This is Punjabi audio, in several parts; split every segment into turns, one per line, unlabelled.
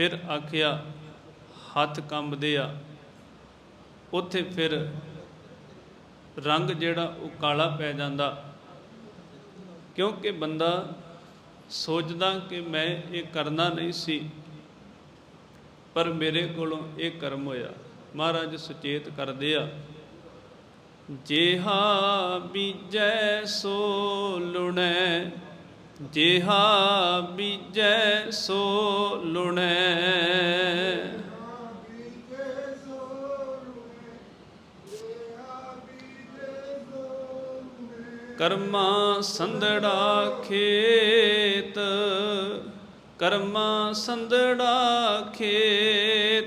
ਫਿਰ ਆਖਿਆ, ਹੱਥ ਕੰਬਦੇ ਆ। ਉੱਥੇ ਫਿਰ ਰੰਗ ਜਿਹੜਾ ਉਹ ਕਾਲਾ ਪੈ ਜਾਂਦਾ। ਕਿਉਂਕਿ ਬੰਦਾ ਸੋਚਦਾ ਕਿ ਮੈਂ ਇਹ ਕਰਨਾ ਨਹੀਂ ਸੀ, ਪਰ ਮੇਰੇ ਕੋਲੋਂ ਇਹ ਕਰਮ ਹੋਇਆ। ਮਹਾਰਾਜ ਸੁਚੇਤ ਕਰਦੇ ਆ, ਜੇਹਾ ਬੀਜੈ ਸੋ ਲੁਣੈ ਜਿਹਾ ਬੀਜੈ ਸੋ ਲੁਣੈ। ਕਰਮਾ ਸੰਦੜਾ ਖੇਤ ਕਰਮਾ ਸੰਦੜਾ ਖੇਤ।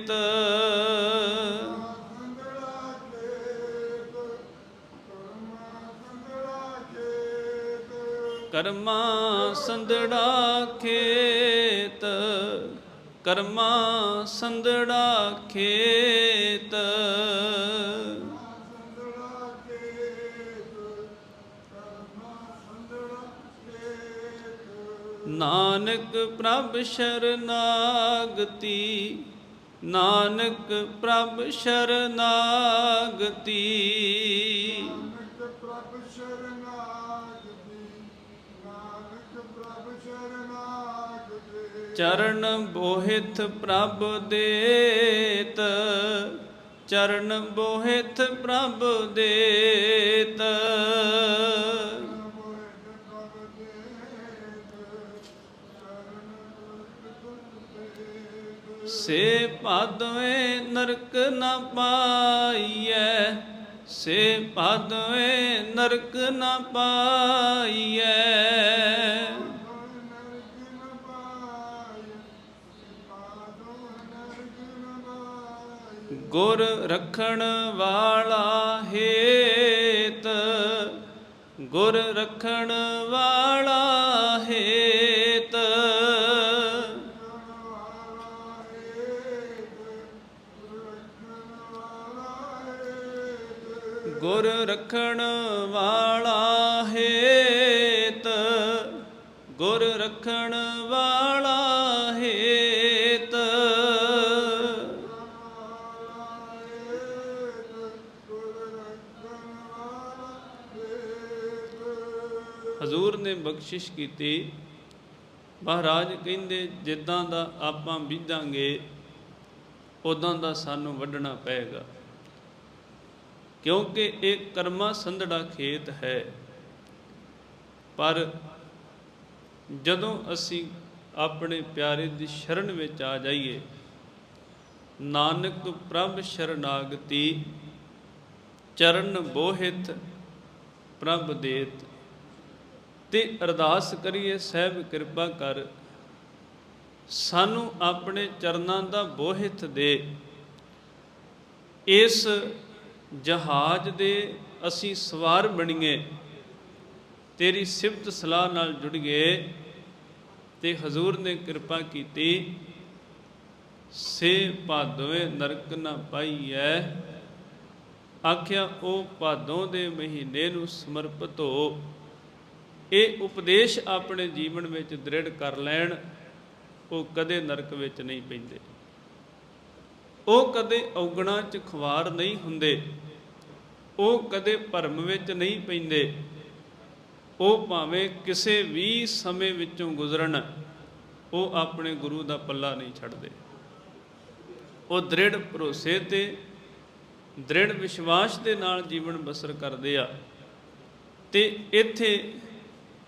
ਕਰਮਾ ਸੰਦੜਾ ਖੇਤ, ਕਰਮਾ ਸੰਦੜਾ ਖੇਤ। ਨਾਨਕ ਪ੍ਰਭ ਸ਼ਰਨਾਗਤੀ, ਨਾਨਕ ਪ੍ਰਭ ਸ਼ਰਨਾਗਤੀ
ਪ੍ਰਭ ਸ਼ਰਨਾਗਤੀ। ਨਾਨਕ ਪ੍ਰਭ ਸ਼ਰਨਾਗਤੀ।
ਚਰਨ ਬੋਹਿਤ ਪ੍ਰਭ ਦੇਤ, ਚਰਨ ਬੋਹਿਤ ਪ੍ਰਭ ਦੇਤ। ਸੇ ਭਾਦਵੇਂ ਨਰਕ ਨਾ ਪਾਈਐ, ਸੇ ਭਾਦਵੇਂ ਨਰਕ ਨਾ ਪਾਈਐ। ਗੁਰ ਰਖਣ ਵਾਲਾ ਹੇਤ, ਗੁਰ ਰਖਣ ਵਾਲਾ ਹੇਤ। ਗੁਰ ਰਖਣ ਵਾਲਾ ਹੇਤ, ਗੁਰ ਰਖਣ ਵਾਲਾ ਹਜ਼ੂਰ ਨੇ ਬਖਸ਼ਿਸ਼ ਕੀਤੀ। ਮਹਾਰਾਜ ਕਹਿੰਦੇ, ਜਿੱਦਾਂ ਦਾ ਆਪਾਂ ਬੀਜਾਂਗੇ ਉਦਾਂ ਦਾ ਸਾਨੂੰ ਵੱਢਣਾ ਪਏਗਾ। ਕਿਉਂਕਿ ਇਹ ਕਰਮਾ ਸੰਧੜਾ ਖੇਤ ਹੈ। ਪਰ ਜਦੋਂ ਅਸੀਂ ਆਪਣੇ ਪਿਆਰੇ ਦੀ ਸ਼ਰਨ ਵਿੱਚ ਆ ਜਾਈਏ, ਨਾਨਕ ਪ੍ਰਭ ਸ਼ਰਨਾਗਤੀ, ਚਰਨ ਬੋਹਿਤ ਪ੍ਰਭ ਦੇਤ। ਤੇ ਅਰਦਾਸ ਕਰੀਏ, ਸਹਿਬ ਕਿਰਪਾ ਕਰ। ਸਾਨੂੰ ਆਪਣੇ ਚਰਨਾਂ ਦਾ ਬੋਹਿਤ ਦੇ। ਇਸ ਜਹਾਜ਼ ਦੇ ਅਸੀਂ ਸਵਾਰ ਬਣੀਏ। ਤੇਰੀ ਸਿਫਤ ਸਲਾਹ ਨਾਲ ਜੁੜੀਏ। ਤੇ ਹਜ਼ੂਰ ਨੇ ਕਿਰਪਾ ਕੀਤੀ। ਸੇ ਭਾਦੋਵੇਂ ਨਰਕ ਨਾ ਪਾਈਐ। ਆਖਿਆ, ਉਹ ਭਾਦੋਂ ਦੇ ਮਹੀਨੇ ਨੂੰ ਸਮਰਪਿਤ ਹੋ। ਇਹ ਉਪਦੇਸ਼ ਆਪਣੇ ਜੀਵਨ ਵਿੱਚ ਦ੍ਰਿੜ ਕਰ ਲੈਣ, ਉਹ ਕਦੇ ਨਰਕ ਵਿੱਚ ਨਹੀਂ ਪੈਂਦੇ। ਉਹ ਕਦੇ ਔਗਣਾ ਚ ਖਵਾਰ ਨਹੀਂ ਹੁੰਦੇ। ਉਹ ਕਦੇ ਭਰਮ ਵਿੱਚ ਨਹੀਂ ਪੈਂਦੇ। ਉਹ ਭਾਵੇਂ ਕਿਸੇ ਵੀ ਸਮੇਂ ਵਿੱਚੋਂ ਗੁਜ਼ਰਨ, ਉਹ ਆਪਣੇ ਗੁਰੂ ਦਾ ਪੱਲਾ ਨਹੀਂ ਛੱਡਦੇ। ਉਹ ਦ੍ਰਿੜ ਭਰੋਸੇ ਤੇ, ਦ੍ਰਿੜ ਵਿਸ਼ਵਾਸ ਦੇ ਨਾਲ ਜੀਵਨ ਬਸਰ ਕਰਦੇ ਆ। ਤੇ ਇੱਥੇ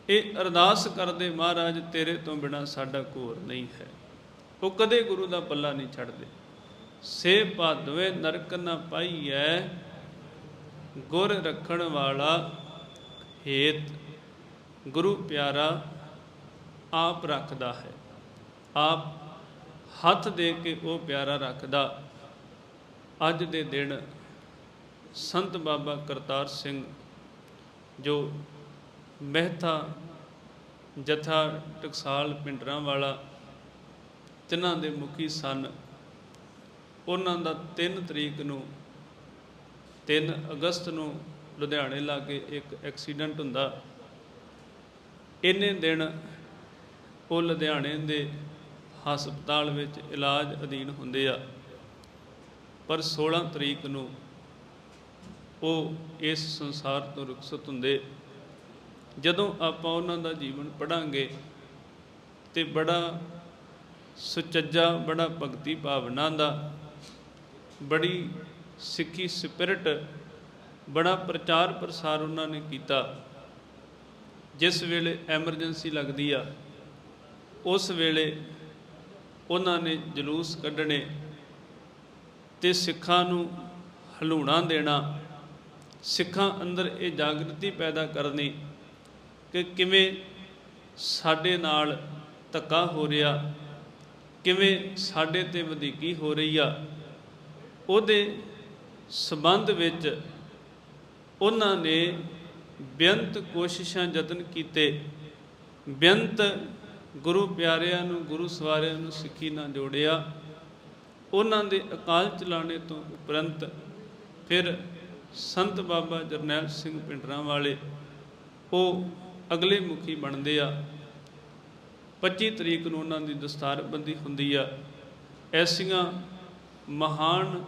ਇਹ ਅਰਦਾਸ ਕਰਦੇ ਮਹਾਰਾਜ, ਤੇਰੇ ਤੋਂ ਬਿਨਾ ਸਾਡਾ ਘੋਰ ਨਹੀਂ ਹੈ। ਉਹ ਕਦੇ ਗੁਰੂ ਦਾ ਪੱਲਾ ਨਹੀਂ ਛੱਡਦੇ। ਸੇ ਭਾਦਵੇ ਨਰਕ ਨਾ ਪਾਈਐ, ਗੁਰ ਰੱਖਣ ਵਾਲਾ ਹੇਤ। ਗੁਰੂ ਪਿਆਰਾ, ਆਪ ਰੱਖਦਾ ਹੈ। ਆਪ ਹੱਥ ਦੇ ਕੇ ਉਹ ਪਿਆਰਾ ਰੱਖਦਾ। ਅੱਜ ਦੇ ਦਿਨ ਸੰਤ ਬਾਬਾ ਕਰਤਾਰ ਸਿੰਘ, ਜੋ ਮਹਿਤਾ, ਜਥਾ, ਟਕਸਾਲ ਪਿੰਡਰਾਂ ਵਾਲਾ ਤਿੰਨਾਂ ਦੇ ਮੁਖੀ ਸਨ। ਉਹਨਾਂ ਦਾ 3 ਤਰੀਕ ਨੂੰ 3 ਅਗਸਤ ਨੂੰ ਲੁਧਿਆਣੇ ਲਾਗੇ ਇੱਕ ਐਕਸੀਡੈਂਟ ਹੁੰਦਾ। ਇੰਨੇ ਦਿਨ ਉਹ ਲੁਧਿਆਣੇ ਦੇ ਹਸਪਤਾਲ ਵਿੱਚ ਇਲਾਜ ਅਧੀਨ ਹੁੰਦੇ ਆ। ਪਰ 16 ਤਰੀਕ ਨੂੰ ਉਹ ਇਸ ਸੰਸਾਰ ਤੋਂ ਰੁਖਸਤ ਹੁੰਦੇ। ਜਦੋਂ ਆਪਾਂ ਉਹਨਾਂ ਦਾ ਜੀਵਨ ਪੜਾਂਗੇ ਤੇ ਬੜਾ ਸੁਚੱਜਾ, ਬੜਾ ਭਗਤੀ ਭਾਵਨਾ ਦਾ, ਬੜੀ ਸਿੱਖੀ ਸਪਿਰਿਟ, ਬੜਾ ਪ੍ਰਚਾਰ ਪ੍ਰਸਾਰ ਉਹਨਾਂ ਨੇ ਕੀਤਾ। ਜਿਸ ਵੇਲੇ ਐਮਰਜੈਂਸੀ ਲੱਗਦੀ ਆ, ਉਸ ਵੇਲੇ ਉਹਨਾਂ ਨੇ ਜਲੂਸ ਕੱਢਣੇ ਤੇ ਸਿੱਖਾਂ ਨੂੰ ਹਲੂਣਾ ਦੇਣਾ, ਸਿੱਖਾਂ ਅੰਦਰ ਇਹ ਜਾਗਰਤੀ ਪੈਦਾ ਕਰਨੀ ਕਿ ਕਿਵੇਂ ਸਾਡੇ ਨਾਲ ਧੱਕਾ ਹੋ ਰਿਹਾ, ਕਿਵੇਂ ਸਾਡੇ ਤੇ ਵਧੀਕੀ ਹੋ ਰਹੀ ਆ, ਉਹਦੇ ਸਬੰਧ ਵਿੱਚ ਉਹਨਾਂ ਨੇ ਬੇਅੰਤ ਕੋਸ਼ਿਸ਼ਾਂ ਯਤਨ ਕੀਤੇ। ਬੇਅੰਤ ਗੁਰੂ ਪਿਆਰਿਆਂ ਨੂੰ, ਗੁਰੂ ਸਵਾਰਿਆਂ ਨੂੰ ਸਿੱਖੀ ਨਾਲ ਜੋੜਿਆ। ਉਹਨਾਂ ਦੇ ਅਕਾਲ ਚਲਾਣੇ ਤੋਂ ਉਪਰੰਤ ਫਿਰ ਸੰਤ ਬਾਬਾ ਜਰਨੈਲ ਸਿੰਘ ਪਿੰਡਰਾਂ ਵਾਲੇ ਉਹ ਅਗਲੇ ਮੁਖੀ ਬਣਦੇ ਆ। 25 ਤਰੀਕ ਨੂੰ ਉਹਨਾਂ ਦੀ ਦਸਤਾਰਬੰਦੀ ਹੁੰਦੀ ਆ। ਐਸੀਆਂ ਮਹਾਨ